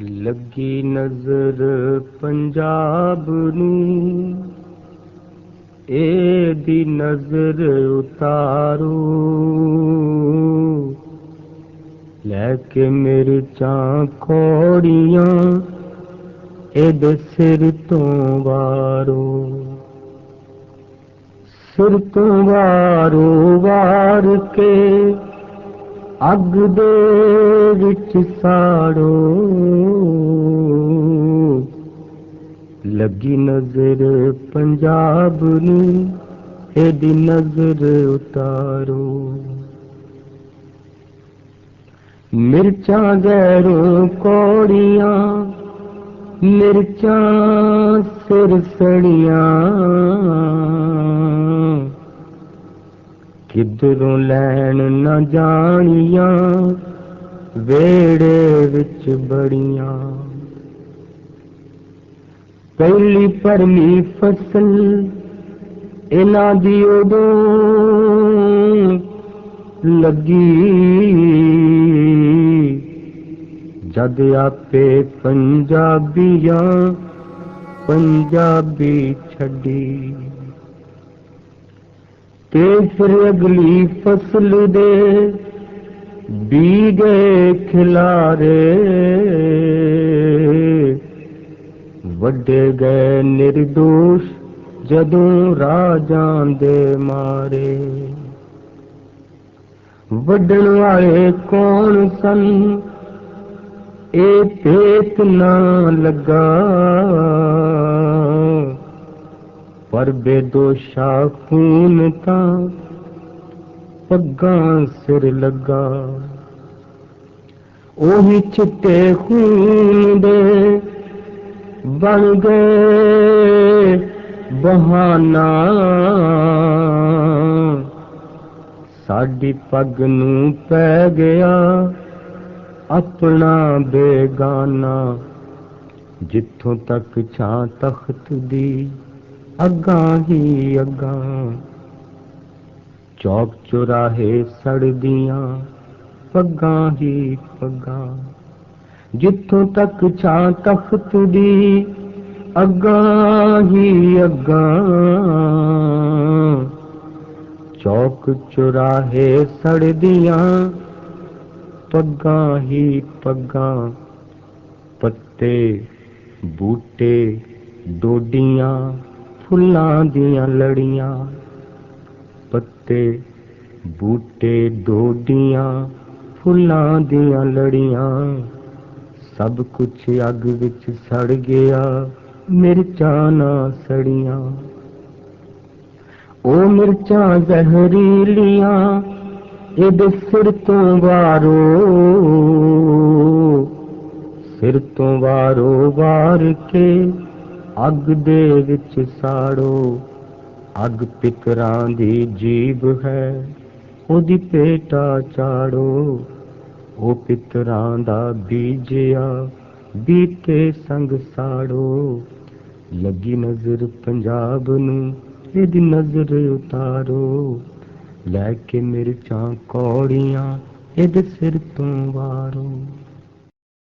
ਲੱਗੀ ਨਜ਼ਰ ਪੰਜਾਬ ਨੂੰ। ਇਹਦੀ ਨਜ਼ਰ ਉਤਾਰੋ। ਲੈ ਕੇ ਮੇਰੇ ਚਾਂ ਖੋੜੀਆਂ, ਇਹਦੇ ਸਿਰ ਤੋਂ ਵਾਰੋ। ਸਿਰ ਤੋਂ ਵਾਰੋ ਵਾਰ ਕੇ ਅੱਗ ਦੇ ਵਿੱਚ ਸਾੜੋ। ਲੱਗੀ ਨਜ਼ਰ ਪੰਜਾਬ ਨੂੰ, ਇਹਦੀ ਨਜ਼ਰ ਉਤਾਰੋ। ਮਿਰਚਾਂ ਗੈਰੋਂ ਕੋੜੀਆਂ, ਮਿਰਚਾਂ ਸਿਰ ਸੜੀਆਂ। ਕਿਧਰੋਂ ਲੈਣ ਨਾ ਜਾਣੀਆਂ ਵੇੜੇ ਵਿੱਚ ਬੜੀਆਂ। ਪਹਿਲੀ ਪਰਮੀ ਫਸਲ ਇਹਨਾਂ ਦੀ ਉਦੋਂ ਲੱਗੀ। ਜਦ ਆਪੇ ਪੰਜਾਬੀਆਂ ਪੰਜਾਬੀ ਛੱਡੀ। ਤੇ ਫਿਰ ਅਗਲੀ ਫਸਲ ਦੇ ਬੀਗੇ ਖਿਲਾਰੇ। ਵੱਡੇ ਗਏ ਨਿਰਦੋਸ਼ ਜਦੋਂ ਰਾਜਾਂ ਦੇ ਮਾਰੇ। ਵੱਡਣ ਵਾਲੇ ਕੌਣ ਸਨ? ਇਹ ਪੇਤ ਨਾ ਲੱਗਾ। ਪਰ ਬੇਦੋਸ਼ਾ ਖੂਨ ਤਾਂ ਪੱਗਾਂ ਸਿਰ ਲੱਗਾ। ਉਹੀ ਚਿੱਟੇ ਖੂਨ ਦੇ ਬਣ ਗਏ ਬਹਾਨਾ। ਸਾਡੀ ਪੱਗ ਨੂੰ ਪੈ ਗਿਆ ਆਪਣਾ ਬੇਗਾਨਾ, ਜਿੱਥੋਂ ਤੱਕ ਛਾਂ ਤਖਤ ਦੀ اڳان اڳان چوڪ چور سڙد هي پگان جٿون تڪ چان تخت دي اڳان هي اڳان چوڪ چر سڙد پگان پگان بوٽي ڊوڊي. ਫੁੱਲਾਂ ਦੀਆਂ ਲੜੀਆਂ, ਪੱਤੇ, ਬੂਟੇ ਡੋਡੀਆਂ ਫੁੱਲਾਂ ਦੀਆਂ ਲੜੀਆਂ। ਸਭ ਕੁਝ ਅੱਗ ਵਿੱਚ ਸੜ ਗਿਆ, ਮਿਰਚਾਂ ਨਾ ਸੜੀਆਂ। ਉਹ ਮਿਰਚਾਂ ਜ਼ਹਿਰੀਲੀਆਂ, ਇਹਦੇ ਸਿਰ ਤੋਂ ਵਾਰੋ। ਸਿਰ ਤੋਂ ਵਾਰੋ ਵਾਰ ਕੇ ਅੱਗ ਦੇ ਵਿੱਚ ਸਾੜੋ। ਅੱਗ ਪਿਤਰਾਂ ਦੀ ਜੀਬ ਹੈ, ਉਹਦੀ ਪੇਟਾ ਚਾੜੋ। ਉਹ ਪਿਤਰਾਂ ਦਾ ਬੀਜਿਆ, ਬੀਤੇ ਸੰਗ ਸਾੜੋ। ਲੱਗੀ ਨਜ਼ਰ ਪੰਜਾਬ ਨੂੰ, ਇਹਦੀ ਨਜ਼ਰ ਉਤਾਰੋ। ਲੈ ਕੇ ਮਿਰਚਾਂ ਕੌੜੀਆਂ, ਇਹਦੇ ਸਿਰ ਤੋਂ ਵਾਰੋ।